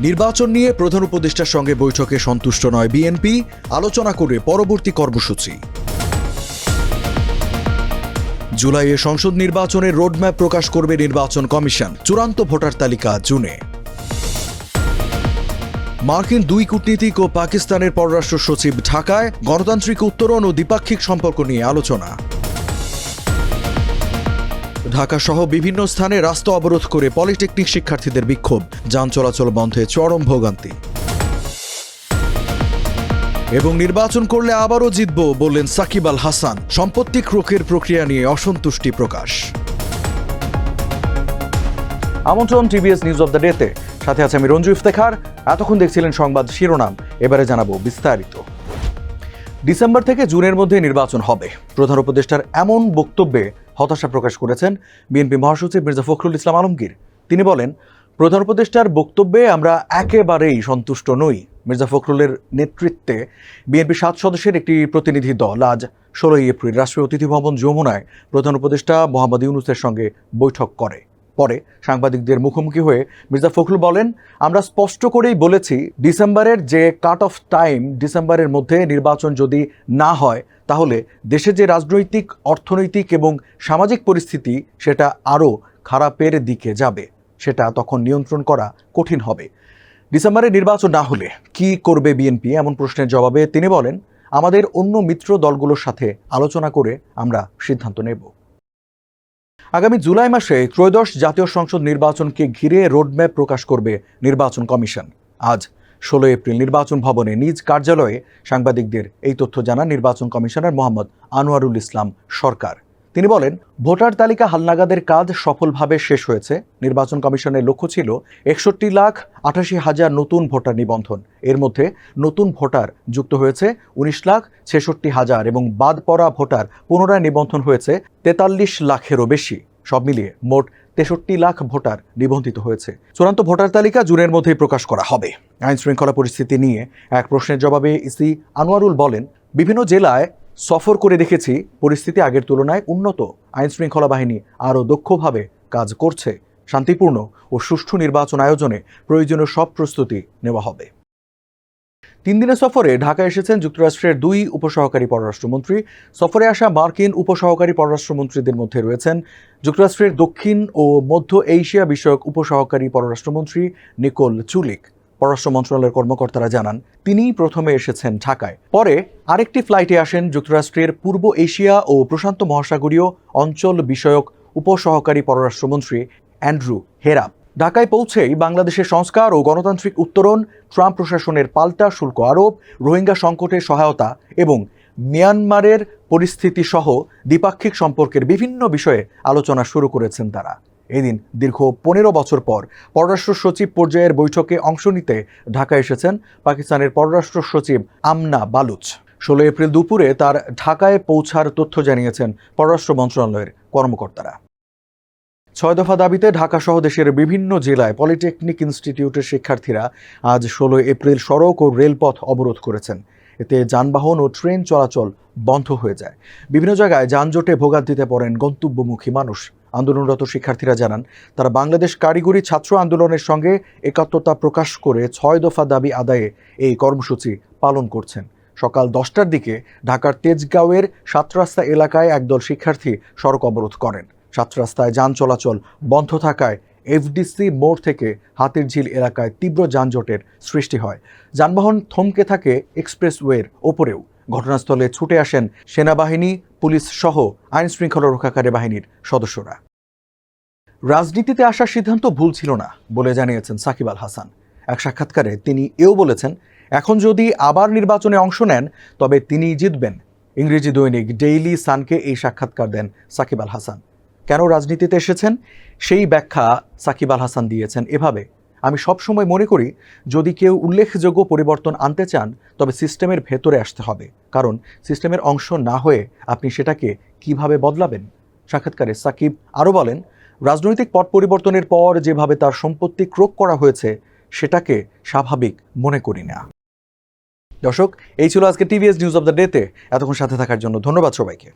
নির্বাচন নিয়ে প্রধান উপদেষ্টার সঙ্গে বৈঠকে সন্তুষ্ট নয় বিএনপি। আলোচনা করে পরবর্তী কর্মসূচি। জুলাইয়ে সংসদ নির্বাচনের রোডম্যাপ প্রকাশ করবে নির্বাচন কমিশন। চূড়ান্ত ভোটার তালিকা জুনে। মার্কিন দুই কূটনীতিক ও পাকিস্তানের পররাষ্ট্র সচিব ঢাকায় গণতান্ত্রিক উত্তরণ ও দ্বিপাক্ষিক সম্পর্ক নিয়ে আলোচনা। ঢাকা সহ বিভিন্ন স্থানে রাস্তা অবরোধ করে পলিটেকনিক শিক্ষার্থীদের বিক্ষোভ। যান চলাচল বন্ধে চরম ভোগান্তি। এবং নির্বাচন করলে আবারও জিতব বললেন সাকিব আল হাসান। সম্পত্তি ক্রোকের প্রক্রিয়া নিয়ে অসন্তুষ্টি প্রকাশ। আমন্ত্রণ টিভিএস নিউজ অব দ্য ডেতে। সাথে আছে আমি রঞ্জু ইফতেখার। এতক্ষণ দেখছিলেন সংবাদ শিরোনাম। এবারে জানাব বিস্তারিত। ডিসেম্বর থেকে জুনের মধ্যে নির্বাচন হবে। প্রধান উপদেষ্টার এমন বক্তব্যে হতাশা প্রকাশ করেছেন বিএনপি মহাসচিব মির্জা ফখরুল ইসলাম আলমগীর। তিনি বলেন, প্রধান উপদেষ্টার বক্তব্যে আমরা একেবারেই সন্তুষ্ট নই। মির্জা ফখরুলের নেতৃত্বে বিএনপি সাত সদস্যের একটি প্রতিনিধি দল আজ ষোলোই এপ্রিল রাষ্ট্রীয় অতিথি ভবন যমুনায় প্রধান উপদেষ্টা মোহাম্মদ ইউনুসের সঙ্গে বৈঠক করে। পরে সাংবাদিকদের মুখোমুখি হয়ে মির্জা ফখরুল বলেন, আমরা স্পষ্ট করেই বলেছি, ডিসেম্বরের যে কাট অফ টাইম ডিসেম্বরের মধ্যে নির্বাচন যদি না হয় তাহলে দেশে যে রাজনৈতিক, অর্থনৈতিক এবং সামাজিক পরিস্থিতি, সেটা আরও খারাপের দিকে যাবে। সেটা তখন নিয়ন্ত্রণ করা কঠিন হবে। ডিসেম্বরে নির্বাচন না হলে কি করবে বিএনপি? এমন প্রশ্নের জবাবে তিনি বলেন, আমাদের অন্য মিত্র দলগুলোর সাথে আলোচনা করে আমরা সিদ্ধান্ত নেব। আগামী জুলাই মাসে ত্রয়োদশ জাতীয় সংসদ নির্বাচনকে ঘিরে রোডম্যাপ প্রকাশ করবে নির্বাচন কমিশন। আজ ষোলো এপ্রিল নির্বাচন ভবনে নিজ কার্যালয়ে সাংবাদিকদের এই তথ্য জানান নির্বাচন কমিশনার মোহাম্মদ আনোয়ারুল ইসলাম সরকার। তিনি বলেন, ভোটার তালিকা হালনাগাদের কাজ সফলভাবে শেষ হয়েছে। নির্বাচন কমিশনের লক্ষ্য ছিল একষট্টি লাখ আঠাশি হাজার নতুন ভোটার নিবন্ধন। এর মধ্যে নতুন ভোটার যুক্ত হয়েছে উনিশ লাখ ছেষট্টি হাজার এবং বাদ পড়া ভোটার পুনরায় নিবন্ধন হয়েছে তেতাল্লিশ লাখেরও বেশি। সব মিলিয়ে মোট তেষট্টি লাখ ভোটার নিবন্ধিত হয়েছে। চূড়ান্ত ভোটার তালিকা জুনের মধ্যেই প্রকাশ করা হবে। আইন শৃঙ্খলা পরিস্থিতি নিয়ে এক প্রশ্নের জবাবে ইসি আনোয়ারুল বলেন, বিভিন্ন জেলায় সফর করে দেখেছি, পরিস্থিতি আগের তুলনায় উন্নত। আইন শৃঙ্খলা বাহিনী আরও দক্ষভাবে কাজ করছে। শান্তিপূর্ণ ও সুষ্ঠু নির্বাচন আয়োজনে প্রয়োজনীয় সব প্রস্তুতি নেওয়া হবে। তিন দিনের সফরে ঢাকা এসেছেন যুক্তরাষ্ট্রের দুই উপসহকারী পররাষ্ট্রমন্ত্রী। সফরে আসা মার্কিন উপসহকারী পররাষ্ট্রমন্ত্রীদের মধ্যে রয়েছেন যুক্তরাষ্ট্রের দক্ষিণ ও মধ্য এশিয়া বিষয়ক উপসহকারী পররাষ্ট্রমন্ত্রী নিকোল চুলিক। পররাষ্ট্র মন্ত্রণালয়ের কর্মকর্তারা জানান, তিনিই প্রথমে এসেছেন ঢাকায়। পরে আরেকটি ফ্লাইটে আসেন যুক্তরাষ্ট্রের পূর্ব এশিয়া ও প্রশান্ত মহাসাগরীয় অঞ্চল বিষয়ক উপসহকারী পররাষ্ট্রমন্ত্রী অ্যান্ড্রু হেরাপ ঢাকায় পৌঁছেই বাংলাদেশের সংস্কার ও গণতান্ত্রিক উত্তরণ, ট্রাম্প প্রশাসনের পাল্টা শুল্ক আরোপ, রোহিঙ্গা সংকটের সহায়তা এবং মিয়ানমারের পরিস্থিতি সহ দ্বিপাক্ষিক সম্পর্কের বিভিন্ন বিষয়ে আলোচনা শুরু করেছেন তারা। এদিন দীর্ঘ পনেরো বছর পর পররাষ্ট্র সচিব পর্যায়ের বৈঠকে অংশ নিতে ঢাকা এসেছেন পাকিস্তানের পররাষ্ট্র সচিব আমনা বালুচ। ষোলো এপ্রিল দুপুরে তার ঢাকায় পৌঁছার তথ্য জানিয়েছেন পররাষ্ট্র মন্ত্রণালয়ের কর্মকর্তারা। ছয় দফা দাবিতে ঢাকা সহ দেশের বিভিন্ন জেলায় পলিটেকনিক ইনস্টিটিউটের শিক্ষার্থীরা আজ ষোলো এপ্রিল সড়ক ও রেলপথ অবরোধ করেছেন। এতে যানবাহন ও ট্রেন চলাচল বন্ধ হয়ে যায়। বিভিন্ন জায়গায় যানজটে ভোগান্তিতে পড়েন গন্তব্যমুখী মানুষ। আন্দোলনরত শিক্ষার্থীরা জানান, তারা বাংলাদেশ কারিগরি ছাত্র আন্দোলনের সঙ্গে একাত্মতা প্রকাশ করে ছয় দফা দাবি আদায়ে এই কর্মসূচি পালন করছেন। সকাল দশটার দিকে ঢাকার তেজগাঁওয়ের সাতরাস্তা এলাকায় একদল শিক্ষার্থী সড়ক অবরোধ করেন। সাত রাস্তায় যান চলাচল বন্ধ থাকায় এফডিসি মোড় থেকে হাতিরঝিল এলাকায় তীব্র যানজটের সৃষ্টি হয়। যানবাহন থমকে থাকে এক্সপ্রেসওয়ের ওপরেও। ঘটনাস্থলে ছুটে আসেন সেনাবাহিনী, পুলিশ সহ আইন শৃঙ্খলা রক্ষাকারী বাহিনীর সদস্যরা। রাজনীতিতে আসার সিদ্ধান্ত ভুল ছিল না বলে জানিয়েছেন সাকিব আল হাসান। এক সাক্ষাৎকারে তিনি এও বলেছেন, এখন যদি আবার নির্বাচনে অংশ নেন, তবে তিনি জিতবেন। ইংরেজি দৈনিক ডেইলি সানকে এই সাক্ষাৎকার দেন সাকিব আল হাসান। কেন রাজনীতিতে এসেছেন? সেই ব্যাখ্যা সাকিব আল হাসান দিয়েছেন এভাবে, আমি সবসময় মনে করি, যদি কেউ উল্লেখযোগ্য পরিবর্তন আনতে চান, তবে সিস্টেমের ভেতরে আসতে হবে। কারণ সিস্টেমের অংশ না হয়ে আপনি সেটাকে কীভাবে বদলাবেন? সাক্ষাৎকারে সাকিব আরও বলেন রাজনৈতিক পট পরিবর্তনের পর যেভাবে তার সম্পত্তি ক্রোক করা হয়েছে, সেটাকে স্বাভাবিক মনে করি না। দর্শক, এই ছিল আজকে টিভিএস নিউজ অব দ্য ডেতে এতক্ষণ সাথে থাকার জন্য ধন্যবাদ সবাইকে।